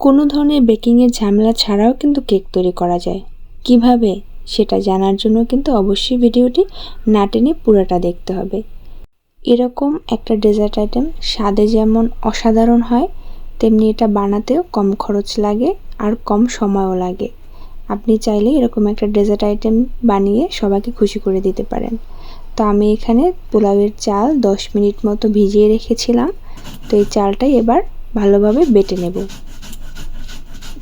কোনো ধরনের বেকিংয়ের ঝামেলা ছাড়াও কিন্তু কেক তৈরি করা যায়। কীভাবে? সেটা জানার জন্য কিন্তু অবশ্যই ভিডিওটি না টেনে পুরোটা দেখতে হবে। এরকম একটা ডেজার্ট আইটেম স্বাদে যেমন অসাধারণ হয়, তেমনি এটা বানাতেও কম খরচ লাগে আর কম সময়ও লাগে। আপনি চাইলে এরকম একটা ডেজার্ট আইটেম বানিয়ে সবাইকে খুশি করে দিতে পারেন। তো আমি এখানে পোলাওয়ের চাল 10 মিনিট মতো ভিজিয়ে রেখেছিলাম। তো এই চালটাই এবার ভালোভাবে বেটে নেব।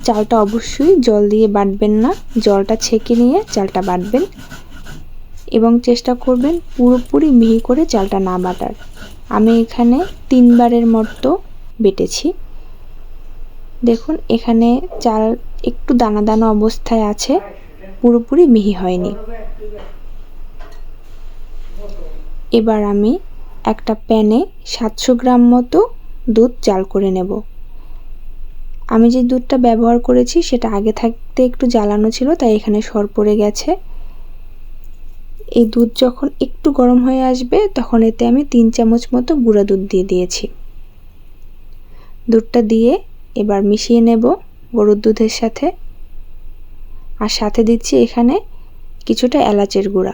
চালটা অবশ্যই জল দিয়ে বাটবেন না। জলটা ছেঁকে নিয়ে চালটা বাটবেন এবং চেষ্টা করবেন পুরোপুরি মিহি করে চালটা না বাটার। আমি এখানে তিনবারের মতো বেটেছি। দেখুন, এখানে চাল একটু দানা দানা অবস্থায় আছে, পুরোপুরি মিহি হয়নি। এবার আমি একটা প্যানে সাতশো গ্রাম মতো দুধ চাল করে নেব। আমি যে দুধটা ব্যবহার করেছি সেটা আগে থাকতে একটু জ্বালানো ছিল, তাই এখানে সর পড়ে গেছে। এই দুধ যখন একটু গরম হয়ে আসবে, তখন এতে আমি তিন চামচ মতো গুঁড়া দুধ দিয়ে দিয়েছি। দুধটা দিয়ে এবার মিশিয়ে নেব গরুর দুধের সাথে। আর সাথে দিচ্ছি এখানে কিছুটা এলাচের গুঁড়া।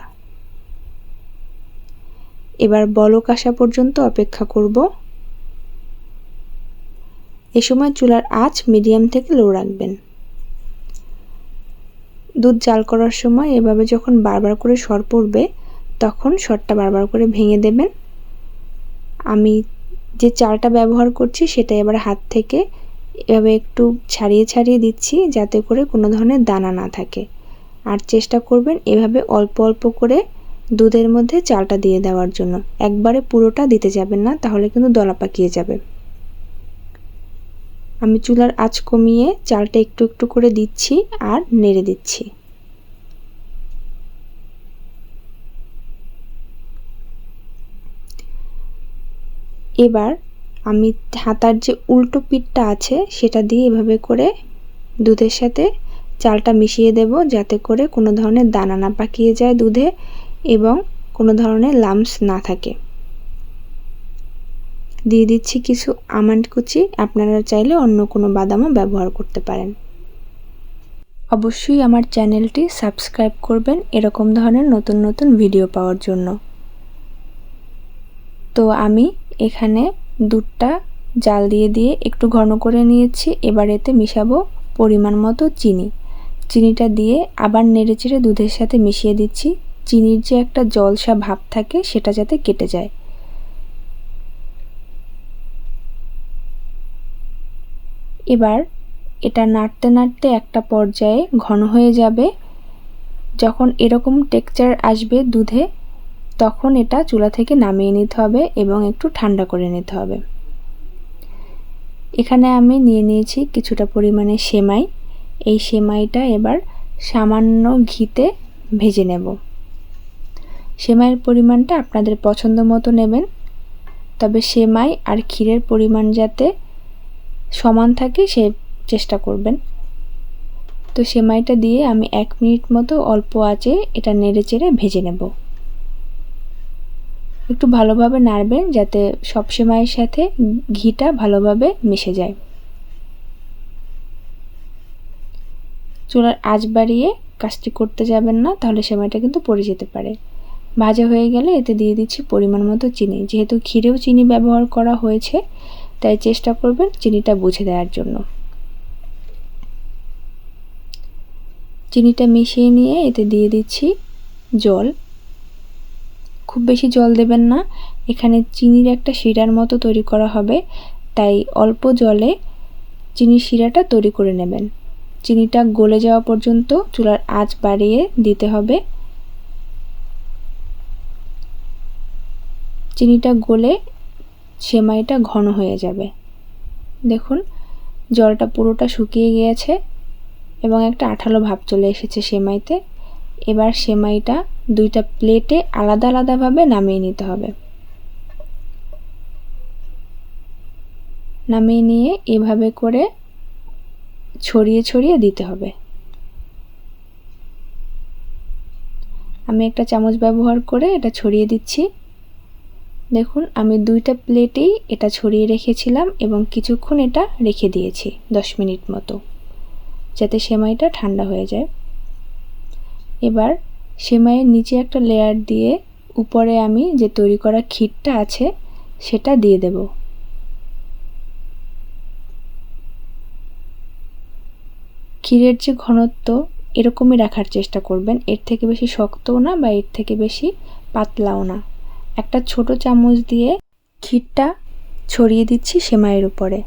এবার বলক আসা পর্যন্ত অপেক্ষা করব। এ সময় চুলার আঁচ মিডিয়াম থেকে লো রাখবেন। দুধ জাল করার সময় এভাবে যখন বারবার করে সর পড়বে, তখন সরটা বারবার করে ভেঙে দেবেন। আমি যে চালটা ব্যবহার করছি সেটা এবার হাত থেকে এভাবে একটু ছাড়িয়ে ছাড়িয়ে দিচ্ছি যাতে করে কোনো ধরনের দানা না থাকে। আর চেষ্টা করবেন এভাবে অল্প অল্প করে দুধের মধ্যে চালটা দিয়ে দেওয়ার জন্য। একবারে পুরোটা দিতে যাবেন না, তাহলে কিন্তু দলা পাকিয়ে যাবে। আমি চুলার আঁচ কমিয়ে চালটা একটু একটু করে দিচ্ছি আর নেড়ে দিচ্ছি। এবার আমি হাতার যে উল্টো পিঠটা আছে, সেটা দিয়ে এভাবে করে দুধের সাথে চালটা মিশিয়ে দেব, যাতে করে কোনো ধরনের দানা না পাকিয়ে যায় দুধে এবং কোনো ধরনের লামস না থাকে। দিয়ে দিচ্ছি কিছু আমন্ড কুচি। আপনারা চাইলে অন্য কোনো বাদামও ব্যবহার করতে পারেন। অবশ্যই আমার চ্যানেলটি সাবস্ক্রাইব করবেন এরকম ধরনের নতুন নতুন ভিডিও পাওয়ার জন্য। তো আমি এখানে দুধটা জাল দিয়ে দিয়ে একটু ঘন করে নিয়েছি। এবার এতে মিশাবো পরিমাণ মতো চিনি। চিনিটা দিয়ে আবার নেড়েচেড়ে দুধের সাথে মিশিয়ে দিচ্ছি। চিনির যে একটা জলসা ভাব থাকে সেটা যাতে কেটে যায়। এবার এটা নাড়তে নাড়তে একটা পর্যায়ে ঘন হয়ে যাবে। যখন এরকম টেক্সচার আসবে দুধে, তখন এটা চুলা থেকে নামিয়ে নিতে হবে এবং একটু ঠান্ডা করে নিতে হবে। এখানে আমি নিয়ে নিয়েছি কিছুটা পরিমাণে সেমাই। এই সেমাইটা এবার সামান্য ঘিতে ভেজে নেব। সেমাইয়ের পরিমাণটা আপনাদের পছন্দ মতো নেবেন, তবে সেমাই আর ক্ষীরের পরিমাণ যাতে সমান থাকে সে চেষ্টা করবেন। তো সেমাইটা দিয়ে আমি এক মিনিট মতো অল্প আঁচে এটা নেড়ে চেড়ে ভেজে নেব। একটু ভালোভাবে নাড়বেন যাতে সব সেমাইয়ের সাথে ঘিটা ভালোভাবে মিশে যায়। চুলার আঁচ বাড়িয়ে কাজটি করতে যাবেন না, তাহলে সেমাইটা কিন্তু পড়ে যেতে পারে। ভাজা হয়ে গেলে এতে দিয়ে দিচ্ছি পরিমাণ মতো চিনি। যেহেতু ক্ষীরেও চিনি ব্যবহার করা হয়েছে তাই চেষ্টা করবেন চিনিটা বুঝে দেওয়ার জন্য। চিনিটা মিশিয়ে নিয়ে এতে দিয়ে দিচ্ছি জল। খুব বেশি জল দেবেন না, এখানে চিনির একটা শিরার মতো তৈরি করা হবে, তাই অল্প জলে চিনির শিরাটা তৈরি করে নেবেন। চিনিটা গলে যাওয়া পর্যন্ত চুলার আঁচ বাড়িয়ে দিতে হবে। চিনিটা গলে সেমাইটা ঘন হয়ে যাবে। দেখুন, জলটা পুরোটা শুকিয়ে গিয়েছে এবং একটা আঠালো ভাব চলে এসেছে সেমাইতে। এবার সেমাইটা দুইটা প্লেটে আলাদা আলাদাভাবে নামিয়ে নিতে হবে। নামিয়ে নিয়ে এভাবে করে ছড়িয়ে ছড়িয়ে দিতে হবে। আমি একটা চামচ ব্যবহার করে এটা ছড়িয়ে দিচ্ছি। দেখুন, আমি দুইটা প্লেটেই এটা ছড়িয়ে রেখেছিলাম এবং কিছুক্ষণ এটা রেখে দিয়েছি, দশ মিনিট মতো, যাতে সেমাইটা ঠান্ডা হয়ে যায়। এবার সেমাইয়ের নিচে একটা লেয়ার দিয়ে উপরে আমি যে তৈরি করা ক্ষীরটা আছে, সেটা দিয়ে দেব। ক্ষীরের যে ঘনত্ব, এরকমই রাখার চেষ্টা করবেন। এর থেকে বেশি শক্তও না বা এর থেকে বেশি পাতলাও না। একটা ছোট চামচ দিয়ে ক্ষীরটা ছড়িয়ে দিচ্ছি সেমাইয়ের উপরে।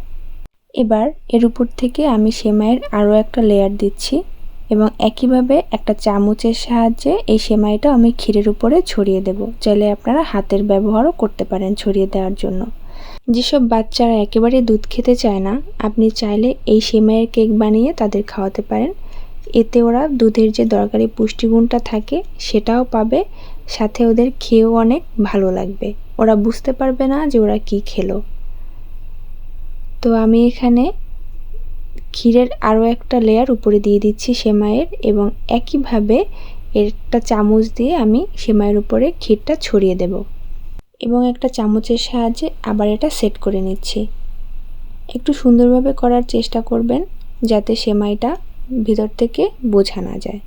এবার এর উপর থেকে আমি সেমাইয়ের আরও একটা লেয়ার দিচ্ছি এবং একইভাবে একটা চামচের সাহায্যে এই সেমাইটা আমি ক্ষীরের উপরে ছড়িয়ে দেব। চাইলে আপনারা হাতের ব্যবহারও করতে পারেন ছড়িয়ে দেওয়ার জন্য। যেসব বাচ্চারা একেবারে দুধ খেতে চায় না, আপনি চাইলে এই সেমাইয়ের কেক বানিয়ে তাদের খাওয়াতে পারেন। এতে ওরা দুধের যে দরকারি পুষ্টিগুণটা থাকে সেটাও পাবে সাথে ওদের খেয়েও অনেক ভালো লাগবে। ওরা বুঝতে পারবে না যে ওরা কি খেলো। তো আমি এখানে ক্ষীরের আরও একটা লেয়ার উপরে দিয়ে দিচ্ছি সেমাইয়ের এবং একইভাবে একটা চামচ দিয়ে আমি সেমাইয়ের উপরে ক্ষীরটা ছড়িয়ে দেব। এবং একটা চামচের সাহায্যে আবার এটা সেট করে নিচ্ছি। একটু সুন্দরভাবে করার চেষ্টা করবেন যাতে সেমাইটা ভিতর থেকে বোঝা না যায়।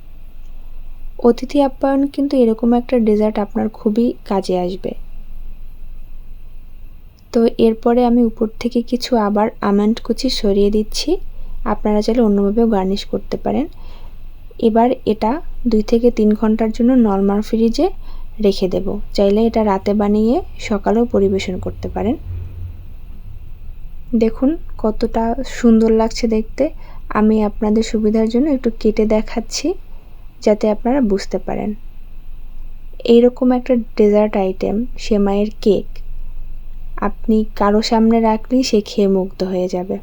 অতিথি আপ্যায়ন কিন্তু এরকম একটা ডেজার্ট আপনার খুবই কাজে আসবে। তো এরপরে আমি উপর থেকে কিছু আবার আমন্ড কুচি সরিয়ে দিচ্ছি। আপনারা চাইলে অন্যভাবেও গার্নিশ করতে পারেন। এবার এটা দুই থেকে তিন ঘণ্টার জন্য নর্মাল ফ্রিজে রেখে দেব। চাইলে এটা রাতে বানিয়ে সকালেও পরিবেশন করতে পারেন। দেখুন কতটা সুন্দর লাগছে দেখতে। আমি আপনাদের সুবিধার জন্য একটু কেটে দেখাচ্ছি। যাতে আপনারা বুঝতে পারেন। এইরকম একটা ডেজার্ট আইটেম সেমাইয়ের কেক আপনি কারও সামনে রাখলেই সে খেয়ে মুগ্ধ হয়ে যাবে।